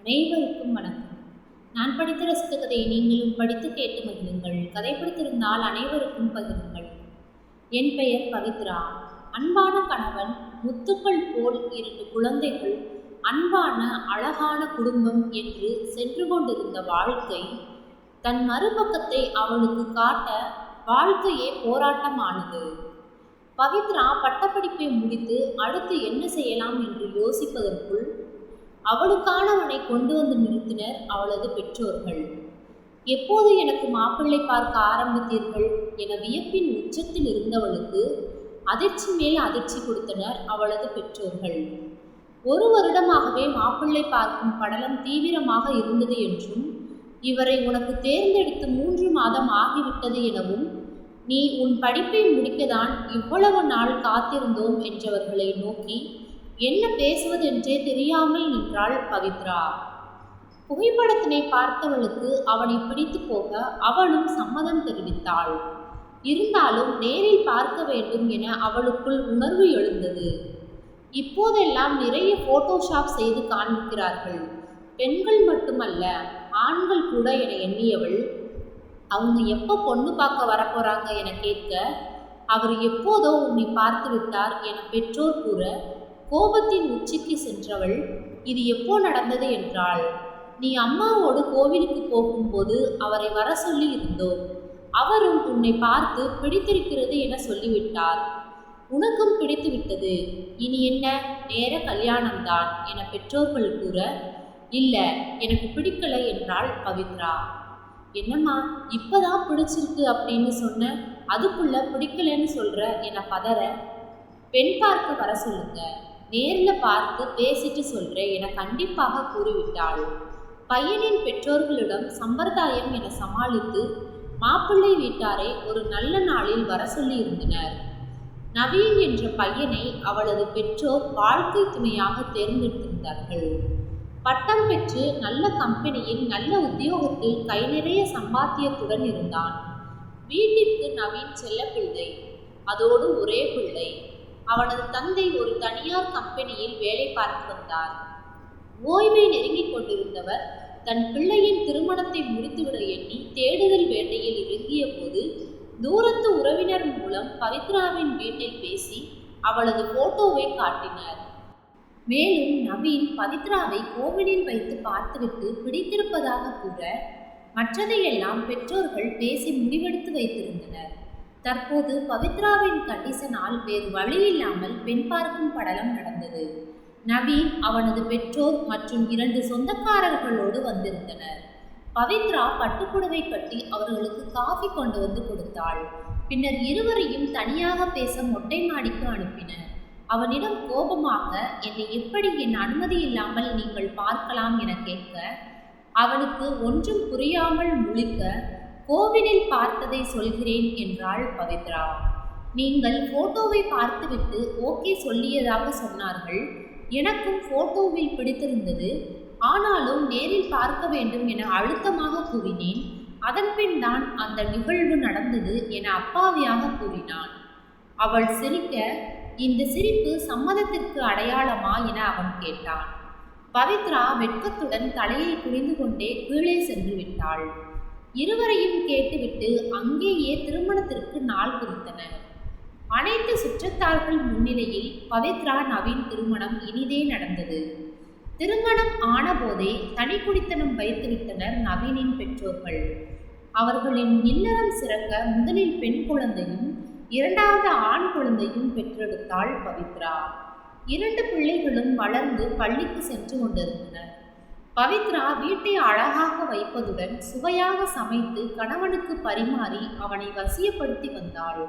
அனைவருக்கும் வணக்கம். நான் படித்த ரசித்த கதையை நீங்களும் படித்து கேட்டு மகிழுங்கள். கதை பிடித்திருந்தால் அனைவருக்கும் பகிருங்கள். என் பெயர் பவித்ரா. அன்பான கணவன் முத்துக்கள் போல் இரண்டு குழந்தைகள் அன்பான அழகான குடும்பம் என்று சென்று கொண்டிருந்த வாழ்க்கை தன் மறுபக்கத்தை அவளுக்கு காட்ட வாழ்க்கையே போராட்டமானது. பவித்ரா பட்டப்படிப்பை முடித்து அடுத்து என்ன செய்யலாம் என்று யோசிப்பதற்குள் அவளுக்கானவனை கொண்டு வந்து நிறுத்தினர் அவளது பெற்றோர்கள். எப்போது எனக்கு மாப்பிள்ளை பார்க்க ஆரம்பித்தீர்கள்? என வியப்பின் உச்சத்தில் இருந்தவளுக்கு அதிர்ச்சி மேல் அதிர்ச்சி கொடுத்தனர் அவளது பெற்றோர்கள். ஒரு வருடமாகவே மாப்பிள்ளை பார்க்கும் படலம் தீவிரமாக இருந்தது என்றும் இவரை உனக்கு தேர்ந்தெடுத்து மூன்று மாதம் ஆகிவிட்டது எனவும் நீ உன் படிப்பை முடிக்கதான் இவ்வளவு நாள் காத்திருந்தோம் என்றவர்களை நோக்கி என்ன பேசுவதென்றே தெரியாமல் நின்றாள் பவித்ரா. புகைப்படத்தினை பார்த்தவளுக்கு அவனை பிடித்து போக அவளும் சம்மதம் தெரிவித்தாள். இருந்தாலும் நேரில் பார்க்க வேண்டும் என அவளுக்குள் உணர்வு எழுந்தது. இப்போதெல்லாம் நிறைய போட்டோஷாப் செய்து காண்பிக்கிறார்கள். பெண்கள் மட்டுமல்ல ஆண்கள் கூட என எண்ணியவள் அவங்க எப்போ பொண்ணு பார்க்க வரப்போறாங்க என கேட்க அவர் எப்போதோ உன்னை பார்த்து விட்டார் என பெற்றோர் கூற கோபத்தின் உச்சிக்கு சென்றவள் இது எப்போ நடந்தது என்றாள். நீ அம்மாவோடு கோவிலுக்கு போகும்போது அவரை வர சொல்லி இருந்தோம். அவரும் உன்னை பார்த்து பிடித்திருக்கிறது என சொல்லிவிட்டார். உனக்கும் பிடித்து விட்டது. இனி என்ன? நேர கல்யாணம்தான் என பெற்றோர்கள் கூற இல்ல எனக்கு பிடிக்கல என்றாள் பவித்ரா. என்னம்மா இப்பதான் பிடிச்சிருக்கு அப்படின்னு சொன்ன அதுக்குள்ள பிடிக்கலன்னு சொல்ற என பதற பெண் பார்க்க வர சொல்லுங்க. நேரில் பார்த்து பேசிட்டு சொல்கிறேன் என கண்டிப்பாக கூறிவிட்டாள். பையனின் பெற்றோர்களிடம் சம்பிரதாயம் என சமாளித்து மாப்பிள்ளை வீட்டாரை ஒரு நல்ல நாளில் வர சொல்லியிருந்தனர். நவீன் என்ற பையனை அவளது பெற்றோர் வாழ்க்கை துணையாக தேர்ந்தெடுத்திருந்தார்கள். பட்டம் பெற்று நல்ல கம்பெனியில் நல்ல உத்தியோகத்தில் கை நிறைய சம்பாத்தியத்துடன் இருந்தான். வீட்டிற்கு நவீன் செல்ல பிள்ளை. அதோடு ஒரே பிள்ளை. அவனது தந்தை ஒரு தனியார் கம்பெனியில் வேலை பார்த்து வந்தார். ஓய்வை நெருங்கிக் கொண்டிருந்தவர் தன் பிள்ளையின் திருமணத்தை முடித்துவிட எண்ணி தேடுதல் வேட்டையில் இறங்கிய போது தூரத்து உறவினர் மூலம் பவித்ராவின் வீட்டில் பேசி அவளது போட்டோவை காட்டினார். மேலும் நவீன் பவித்ராவை கோவிலில் வைத்து பார்த்துவிட்டு பிடித்திருப்பதாக கூற மற்றதையெல்லாம் பெற்றோர்கள் பேசி முடிவெடுத்து வைத்திருந்தனர். தற்போது பவித்ராவின் கண்டிஷனால் வேறு வழியில்லாமல் பெண் பார்க்கும் படலம் நடந்தது. நவீன் அவனது பெற்றோர் மற்றும் இரண்டு சொந்தக்காரர்களோடு வந்திருந்தனர். பவித்ரா பட்டுப்புடவை கட்டி அவர்களுக்கு காஃபி கொண்டு வந்து கொடுத்தாள். பின்னர் இருவரையும் தனியாக பேச மொட்டை மாடிக்கு அனுப்பினர். அவனிடம் கோபமாக என்னை எப்படி என் அனுமதி இல்லாமல் நீங்கள் பார்க்கலாம் என கேட்க அவனுக்கு ஒன்றும் புரியாமல் முழிக்க கோவிலில் பார்த்ததை சொல்கிறேன் என்றாள் பவித்ரா. நீங்கள் போட்டோவை பார்த்துவிட்டு ஓகே சொல்லியதாக சொன்னார்கள். எனக்கும் போட்டோவில் பிடித்திருந்தது. ஆனாலும் நேரில் பார்க்க வேண்டும் என அழுத்தமாக கூறினேன். அதன்பின் தான் அந்த நிகழ்வு நடந்தது என அப்பாவியாக கூறினான். அவள் சிரிக்க இந்த சிரிப்பு சம்மதத்திற்கு அடையாளமா? என அவன் கேட்டான். பவித்ரா வெட்கத்துடன் தலையை குனிந்து கொண்டே கீழே சென்று விட்டாள். இருவரையும் கேட்டுவிட்டு அங்கேயே திருமணத்திற்கு நாள் குறித்தனர் அனைத்து சுற்றத்தார்கள் முன்னிலையில் பவித்ரா நவீன் திருமணம் இனிதே நடந்தது. திருமணம் ஆனபோதே தனி குடித்தனம் வைத்துவிட்டனர் நவீனின் பெற்றோர்கள். அவர்களின் இல்லறம் சிறக்க முதலில் பெண் குழந்தையும் இரண்டாவது ஆண் குழந்தையும் பெற்றெடுத்தாள் பவித்ரா. இரண்டு பிள்ளைகளும் வளர்ந்து பள்ளிக்கு சென்று கொண்டிருந்தனர். பவித்ரா வீட்டை அழகாக வைப்பதுடன் சுவையாக சமைத்து கணவனுக்கு பரிமாறி அவனை வசியப்படுத்தி வந்தாள்.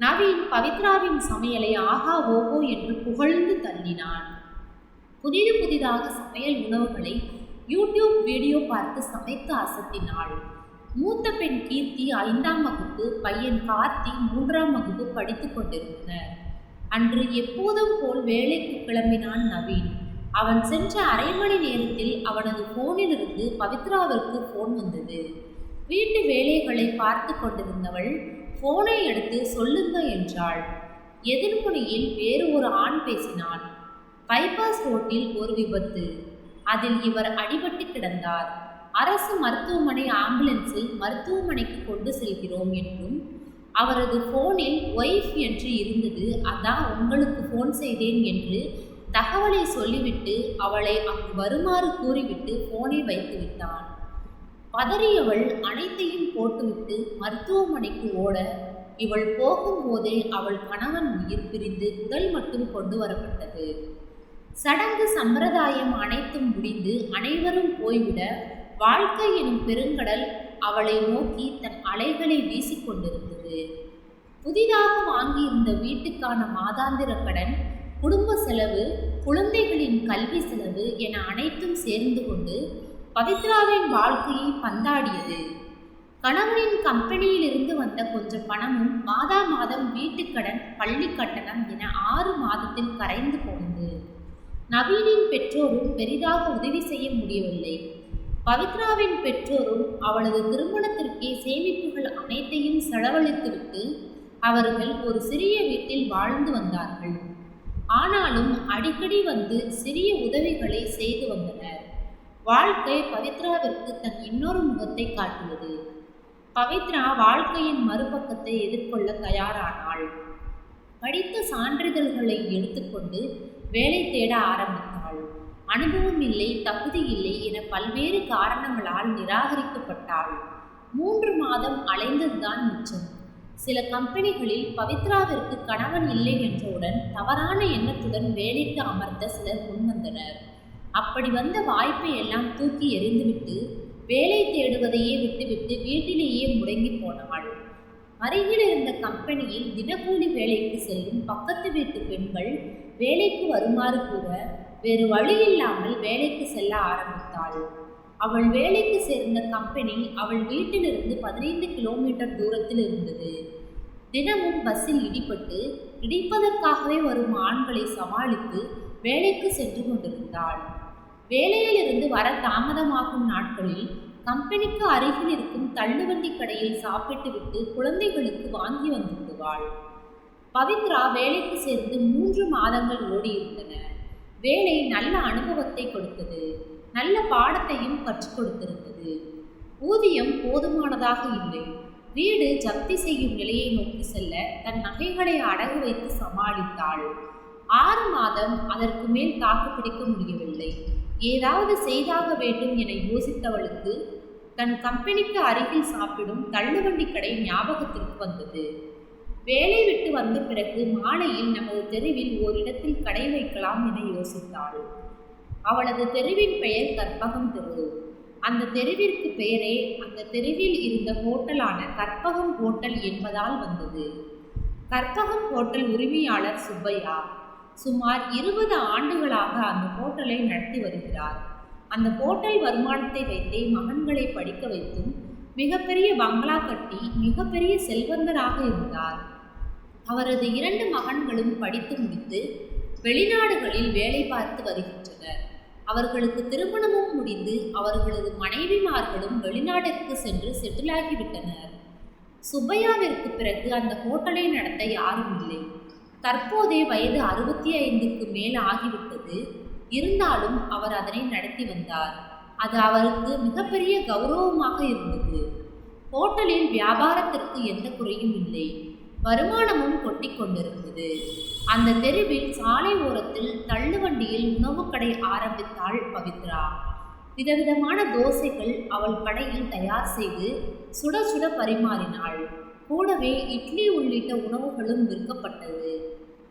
நவீன் பவித்ராவின் சமையலை ஆகா ஓஹோ என்று புகழ்ந்து தள்ளினான். புதிது புதிதாக சமையல் உணவுகளை யூடியூப் வீடியோ பார்த்து சமைத்து அசத்தினாள். மூத்த பெண் கீர்த்தி ஐந்தாம் வகுப்பு பையன் கார்த்தி மூன்றாம் வகுப்பு படித்துக் கொண்டிருந்தனர். அன்று எப்போதும் போல் வேலைக்கு கிளம்பினான் நவீன். அவன் சென்ற அரை மணி நேரத்தில் அவனது போனிலிருந்து பவித்ராவிற்கு போன் வந்தது. வீட்டு வேலைகளை பார்த்து கொண்டிருந்தவள் போனை எடுத்து சொல்லுங்க என்றாள். எதிர்முனையில் வேறு ஒரு ஆண் பேசினான் பைபாஸ் ரோட்டில் ஒரு விபத்து. அதில் இவர் அடிபட்டு கிடந்தார். அரசு மருத்துவமனை ஆம்புலன்ஸில் மருத்துவமனைக்கு கொண்டு செல்கிறோம் என்றும் அவரது ஃபோனில் ஒய்ஃப் என்று இருந்தது அதான் உங்களுக்கு ஃபோன் செய்தேன் என்று தகவலை சொல்லிவிட்டு அவளை அங்கு வருமாறு கூறிவிட்டு போனை வைத்து விட்டான். பதறியவள் அனைத்தையும் போட்டுவிட்டு மருத்துவமனைக்கு ஓட இவள் போகும்போதே அவள் கணவன் உயிர் பிரிந்து உடல் மட்டும் கொண்டு வரப்பட்டது. சடங்கு சம்பிரதாயம் அனைத்தும் முடிந்து அனைவரும் போய்விட வாழ்க்கை எனும் பெருங்கடல் அவளை நோக்கி தன் அலைகளை வீசிக்கொண்டிருந்தது. புதிதாக வாங்கியிருந்த வீட்டுக்கான மாதாந்திர கடன் குடும்ப செலவு குழந்தைகளின் கல்வி செலவு என அனைத்தும் சேர்ந்து கொண்டு பவித்ராவின் வாழ்க்கையை பந்தாடியது. கணவனின் கம்பெனியிலிருந்து வந்த கொஞ்சம் பணமும் மாதா மாதம் வீட்டுக்கடன் பள்ளி கட்டணம் என ஆறு மாதத்தில் கரைந்து போனது. நவீனின் பெற்றோரும் பெரிதாக உதவி செய்ய முடியவில்லை. பவித்ராவின் பெற்றோரும் அவளது திருமணத்திற்கே சேமிப்புகள் அனைத்தையும் செலவழித்துவிட்டு அவர்கள் ஒரு சிறிய வீட்டில் வாழ்ந்து வந்தார்கள். ஆனாலும் அடிக்கடி வந்து சிறிய உதவிகளை செய்து வந்தனர். வாழ்க்கை பவித்ராவிற்கு தன் இன்னொரு முகத்தை காட்டியது. பவித்ரா வாழ்க்கையின் மறுபக்கத்தை எதிர்கொள்ள தயாரானாள். படித்த சான்றிதழ்களை எடுத்துக்கொண்டு வேலை தேட ஆரம்பித்தாள். அனுபவம் இல்லை தகுதி இல்லை என பல்வேறு காரணங்களால் நிராகரிக்கப்பட்டாள். மூன்று மாதம் அலைந்ததுதான் மிச்சம். சில கம்பெனிகளில் பவித்ராவிற்கு கணவன் இல்லை என்றவுடன் தவறான எண்ணத்துடன் வேலைக்கு அமர்த்த சிலர் முன்வந்தனர். அப்படி வந்த வாய்ப்பை எல்லாம் தூக்கி எறிந்துவிட்டு வேலை தேடுவதையே விட்டுவிட்டு வீட்டிலேயே முடங்கி போனாள். அருகில் இருந்த கம்பெனியில் தினக்கூலி வேலைக்கு செல்லும் பக்கத்து வீட்டு பெண்கள் வேலைக்கு வருமாறு கூற வேறு வழியில்லாமல் வேலைக்கு செல்ல ஆரம்பித்தாள். அவள் வேலைக்கு சேர்ந்த கம்பெனி அவள் வீட்டிலிருந்து பதினைந்து கிலோமீட்டர் தூரத்தில் இருந்தது. தினமும் பஸ்ஸில் இடிபட்டு இடிப்பதற்காகவே வரும் ஆண்களை சமாளித்து வேலைக்கு சென்று கொண்டிருந்தாள். வேலையிலிருந்து வர தாமதமாகும் நாட்களில் கம்பெனிக்கு அருகில் இருக்கும் தள்ளுவண்டி கடையில் சாப்பிட்டுவிட்டு குழந்தைகளுக்கு வாங்கி வந்து விடுவாள் பவித்ரா வேலைக்கு சேர்ந்து மூன்று மாதங்கள் ஓடியிருந்தன. வேலை நல்ல அனுபவத்தை கொடுத்தது. நல்ல பாடத்தையும் கற்றுக் கொடுத்திருந்தது. ஊதியம் போதுமானதாக இல்லை. வீடு ஜப்தி செய்யும் நிலையை நோக்கி செல்ல தன் நகைகளை அடகு வைத்து சமாளித்தாள். ஆறு மாதம் அதற்கு மேல் தாக்கு பிடிக்க முடியவில்லை. ஏதாவது செய்தாக வேண்டும் என யோசித்தவளுக்கு தன் கம்பெனிக்கு அருகில் சாப்பிடும் தள்ளுவண்டி கடை ஞாபகத்திற்கு வந்தது. வேலை விட்டு வந்த பிறகு மாலையில் நமது தெருவில் ஓரிடத்தில் கடை வைக்கலாம் என யோசித்தாள். அவளது தெருவின் பெயர் கற்பகம் தெரு. அந்த தெருவிற்கு பெயரே அந்த தெருவில் இருந்த ஹோட்டலான கற்பகம் ஹோட்டல் என்பதால் வந்தது. கற்பகம் ஹோட்டல் உரிமையாளர் சுப்பையா சுமார் இருபது ஆண்டுகளாக அந்த ஹோட்டலை நடத்தி வருகிறார். அந்த ஹோட்டல் வருமானத்தை வைத்தே மகன்களை படிக்க வைத்தும் மிகப்பெரிய பங்களா கட்டி மிகப்பெரிய செல்வந்தராக இருந்தார். அவரது இரண்டு மகன்களும் படித்து முடித்து வெளிநாடுகளில் வேலை பார்த்து வருகிறார். அவர்களுக்கு திருமணமும் முடிந்து அவர்களது மனைவிமார்களும் வெளிநாட்டிற்கு சென்று செட்டிலாகிவிட்டனர். சுப்பையாவிற்கு பிறகு அந்த ஹோட்டலை நடத்த யாரும் இல்லை. தற்போதே வயது அறுபத்தி ஐந்துக்கு மேல் ஆகிவிட்டது. இருந்தாலும் அவர் அதனை நடத்தி வந்தார். அது அவருக்கு மிகப்பெரிய கௌரவமாக இருந்தது. ஹோட்டலில் வியாபாரத்திற்கு எந்த குறையும் இல்லை. வருமானமும் கொட்டி கொண்டிருந்தது. அந்த தெருவில் சாலை ஓரத்தில் தள்ளுவண்டியில் உணவுக்கடை கடை ஆரம்பித்தாள் பவித்ரா. விதவிதமான தோசைகள் அவள் கடையில் தயார் செய்து சுட சுட பரிமாறினாள். கூடவே இட்லி உள்ளிட்ட உணவுகளும் விற்கப்பட்டது.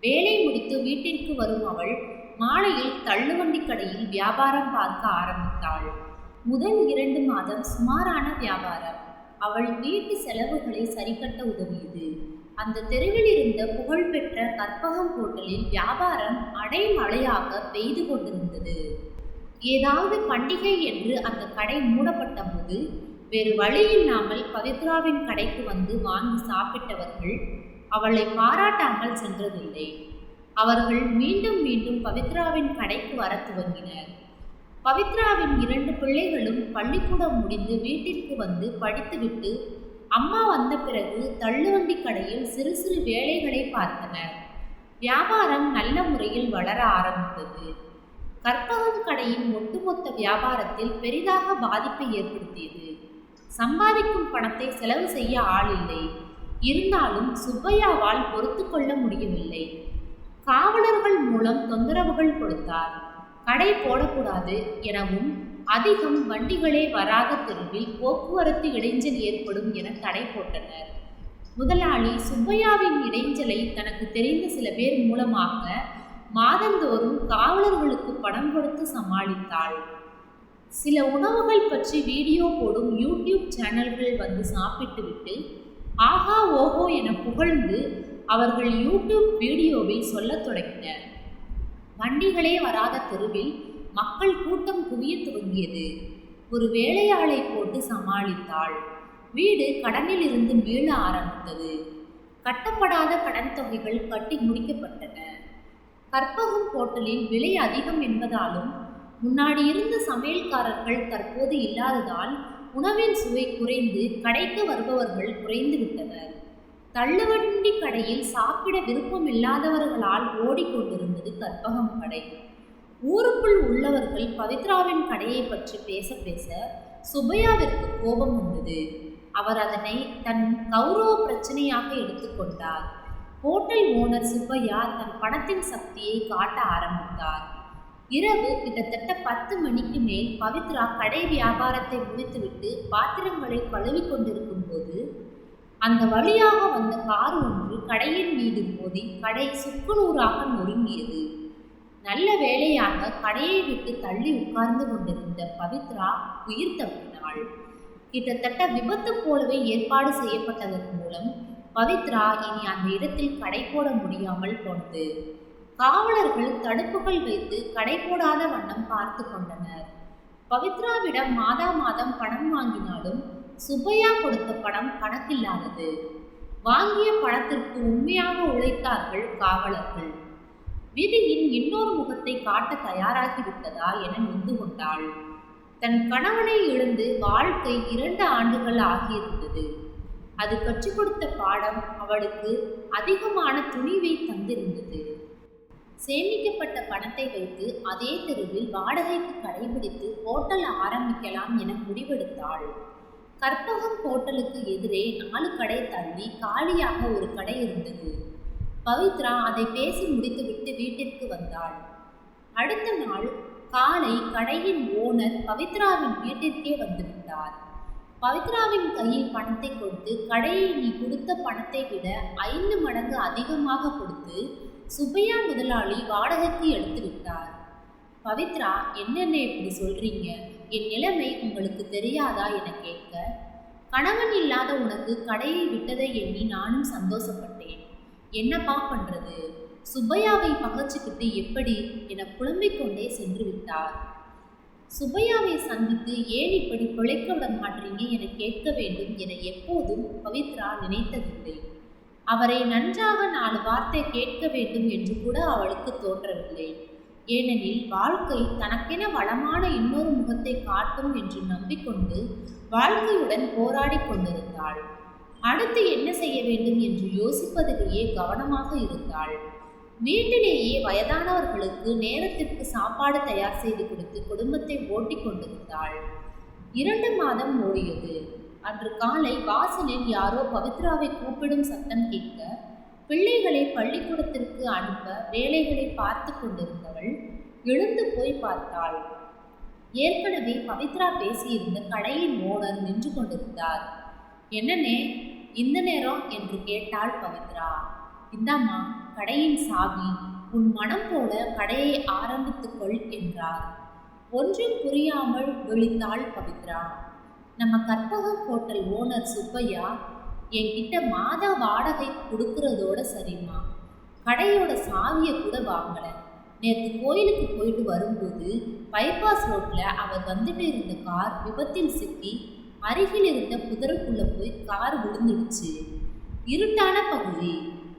வேலை முடித்து வீட்டிற்கு வரும் அவள் மாலையில் தள்ளுவண்டி கடையில் வியாபாரம் பார்க்க ஆரம்பித்தாள். முதல் இரண்டு மாதம் சுமாரான வியாபாரம். அவள் வீட்டு செலவுகளை சரிக்கட்ட உதவியது. அந்த தெருவில் இருந்த புகழ்பெற்ற கற்பகம் ஹோட்டலில் வியாபாரம் அடைமழையாக பெய்து கொண்டிருந்தது. ஏதாவது பண்டிகை என்று அந்த கடை மூடப்பட்ட போது வேறு வழி இல்லாமல் பவித்ராவின் கடைக்கு வந்து வாங்கி சாப்பிட்டவர்கள் அவளை பாராட்டாமல் சென்றதில்லை. அவர்கள் மீண்டும் மீண்டும் பவித்ராவின் கடைக்கு வர துவங்கினர். பவித்ராவின் இரண்டு பிள்ளைகளும் பள்ளிக்கூடம் முடிந்து வீட்டிற்கு வந்து படித்துவிட்டு அம்மா வந்த பிறகு தள்ளுவண்டி கடையில் சிறு சிறு வேலைகளை பார்த்தனர். வியாபாரம் நல்ல முறையில் வளர ஆரம்பித்தது. கற்பகம் கடையின் ஒட்டுமொத்த வியாபாரத்தில் பெரிதாக பாதிப்பை ஏற்படுத்தியது. சம்பாதிக்கும் பணத்தை செலவு செய்ய ஆள் இல்லை. இருந்தாலும் சுப்பையாவால் பொறுத்து கொள்ள முடியவில்லை. காவலர்கள் மூலம் தொந்தரவுகள் கொடுத்தார். கடை போடக்கூடாது எனவும் அதிகம் வண்டிகளே வராத தெருவில் போக்குவரத்து இடைஞ்சல் ஏற்படும் என தடை போட்டனர். முதலாளி சுப்பையாவின் இடைஞ்சலை தனக்கு தெரிந்த சில பேர் மூலமாக மாதந்தோறும் காவலர்களுக்கு பணம் கொடுத்து சமாளித்தாள். சில உணவுகள் பற்றி வீடியோ போடும் யூடியூப் சேனல்கள் வந்து சாப்பிட்டுவிட்டு ஆஹா ஓஹோ என புகழ்ந்து அவர்கள் யூடியூப் வீடியோவில் சொல்லத் தொடங்கினர். வண்டிகளே வராத தெருவில் மக்கள் கூட்டம் குவிய துவங்கியது. ஒரு வேலையாளை போட்டு சமாளித்தாள். வீடு கடனில் இருந்து மீள ஆரம்பித்தது. கட்டப்படாத கடன் தொகைகள் கட்டி முடிக்கப்பட்டன. கற்பகம் ஹோட்டலில் விலை அதிகம் என்பதாலும் முன்னாடி இருந்த சமையல்காரர்கள் தற்போது இல்லாததால் உணவின் சுவை குறைந்து கடைக்கு வருபவர்கள் குறைந்து விட்டனர். தள்ளுவண்டி கடையில் சாப்பிட விருப்பம் இல்லாதவர்களால் ஓடிக்கொண்டிருந்தது கற்பகம் கடை. ஊருக்குள் உள்ளவர்கள் பவித்ராவின் கடையை பற்றி பேச பேச சுபையாவிற்கு கோபம் வந்தது. அவர் அதனை தன் கௌரவ பிரச்சனையாக எடுத்துக்கொண்டார் ஹோட்டல் ஓனர் சுப்பையா தன் பணத்தின் சக்தியை காட்ட ஆரம்பித்தார். இரவு கிட்டத்தட்ட பத்து மணிக்கு மேல் பவித்ரா கடை வியாபாரத்தை முடித்துவிட்டு பாத்திரங்களை கழுவி கொண்டிருக்கும் போது அந்த வழியாக வந்த கார் ஒன்று கடையின் மீது மோதி கடை சுக்குநூறாக நொறுங்கியது. நல்ல வேலையாக கடையை விட்டு தள்ளி உட்கார்ந்து கொண்டிருந்த பவித்ரா உயிர் தப்பினாள் கிட்டத்தட்ட விபத்து போலவே ஏற்பாடு செய்யப்பட்டதன் மூலம் பவித்ரா இனி அந்த இடத்தில் கடை போட முடியாமல் போனது. காவலர்கள் தடுப்புகள் வைத்து கடை போடாத வண்ணம் பார்த்து கொண்டனர். பவித்ராவிடம் மாதா மாதம் பணம் வாங்கினாலும் சுப்பையா கொடுத்த பணம் கணக்கில்லாதது. வாங்கிய பணத்திற்கு உண்மையாக உழைத்தார்கள் காவலர்கள். விதியின் இன்னொரு முகத்தை காட்ட தயாராகிவிட்டதா என நொந்து கொண்டாள். தன் கணவனை இழந்து வாழ்க்கை இரண்டு ஆண்டுகள் ஆகியிருந்தது. அது கற்றுக் கொடுத்த பாடம் அவளுக்கு அதிகமான துணிவை தந்திருந்தது. சேமிக்கப்பட்ட பணத்தை வைத்து அதே தெருவில் வாடகைக்கு கடைபிடித்து ஹோட்டல் ஆரம்பிக்கலாம் என முடிவெடுத்தாள். கற்பகம் ஹோட்டலுக்கு எதிரே நாலு கடை தள்ளி காலியாக ஒரு கடை இருந்தது. பவித்ரா அதை பேசி முடித்துவிட்டு வீட்டிற்கு வந்தாள். அடுத்த நாள் காலை கடையின் ஓனர் பவித்ராவின் வீட்டிற்கே வந்துவிட்டார். பவித்ராவின் கையில் பணத்தை கொடுத்து கடையை நீ கொடுத்த பணத்தை விட ஐந்து மடங்கு அதிகமாக கொடுத்து சுப்பையா முதலாளி வாடகைக்கு எடுத்து விட்டார். பவித்ரா என்னென்ன இப்படி சொல்றீங்க? என் நிலைமை உங்களுக்கு தெரியாதா என கேட்க கணவன் இல்லாத உனக்கு கடையை விட்டதை எண்ணி நானும் சந்தோஷப்பட்டேன். என்னப்பா பண்றது? சுப்பையாவை பகச்சுக்கிட்டு எப்படி என புலம்பிக் கொண்டே சென்று விட்டார். சுப்பையாவை சந்தித்து ஏன் இப்படி பிழைக்க விட மாட்டீங்க என கேட்க வேண்டும் என எப்போதும் பவித்ரா நினைத்ததில்லை. அவரை நன்றாக நாலு வார்த்தை கேட்க வேண்டும் என்று கூட அவளுக்கு தோன்றவில்லை. ஏனெனில் வாழ்க்கை தனக்கென வளமான இன்னொரு முகத்தை காட்டும் என்று நம்பிக்கொண்டு வாழ்க்கையுடன் போராடி கொண்டிருந்தாள். அடுத்து என்ன செய்ய வேண்டும் என்று யோசிப்பதிலேயே கவனமாக இருந்தாள். வீட்டிலேயே வயதானவர்களுக்கு நேரத்திற்கு சாப்பாடு தயார் செய்து கொடுத்து குடும்பத்தை ஓட்டிக் கொண்டிருந்தாள். இரண்டு மாதம் ஓடியது. அன்று காலை வாசலில் யாரோ பவித்ராவை கூப்பிடும் சத்தம் கேட்க பிள்ளைகளை பள்ளிக்கூடத்திற்கு அனுப்ப வேலைகளை பார்த்து கொண்டிருந்தவள் எழுந்து போய் பார்த்தாள். ஏற்கனவே பவித்ரா பேசியிருந்த கடையின் ஓனர் நின்று கொண்டிருந்தார். என்னனே இந்த நேரம் என்று கேட்டாள் பவித்ரா. இந்தாம்மா கடையின் சாவி உன் மனம் போல கடையை ஆரம்பித்துக்கொள் என்றார். ஒன்றும் புரியாமல் விழித்தாள் பவித்ரா. நம்ம கற்பகம் ஹோட்டல் ஓனர் சுப்பையா என்கிட்ட மாத வாடகை கொடுக்கறதோட சரிம்மா. கடையோட சாவியை கூட வாங்கலை. நேற்று கோயிலுக்கு போயிட்டு வரும்போது பைபாஸ் ரோட்டில் அவர் வந்துட்டு இருந்த கார் விபத்தில் சிக்கி அருகில் இருந்த புதருக்குள்ளே போய் கார் விழுந்துடுச்சு இருட்டான பகுதி.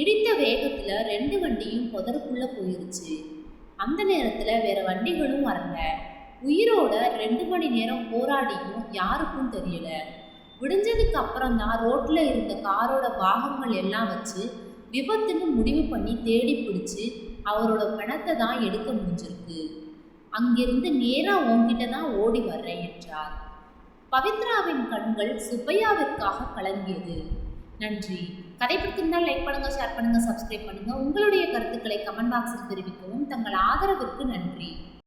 இடித்த வேகத்தில் ரெண்டு வண்டியும் புதருக்குள்ளே போயிருச்சு. அந்த நேரத்தில் வேற வண்டிகளும் வரல. உயிரோட ரெண்டு மணி நேரம் போராடியும் யாருக்கும் தெரியல. விடிஞ்சதுக்கு அப்புறம் தான் ரோட்டில் இருந்த காரோட பாகங்கள் எல்லாம் வச்சு விபத்துன்னு முடிவு பண்ணி தேடி பிடிச்சி அவரோட பிணத்தை தான் எடுக்க முடிஞ்சிருக்கு. அங்கிருந்து நேராக உன்கிட்ட தான் ஓடி வர்றேன் என்றார். பவித்ராவின் கண்கள் சுப்பையாவிற்காக கலங்கியது. நன்றி. கதை பிடித்திருந்தால் லைக் பண்ணுங்க ஷேர் பண்ணுங்க சப்ஸ்கிரைப் பண்ணுங்க. உங்களுடைய கருத்துக்களை கமெண்ட் பாக்ஸில் தெரிவிக்கவும் தங்கள் ஆதரவிற்கு நன்றி.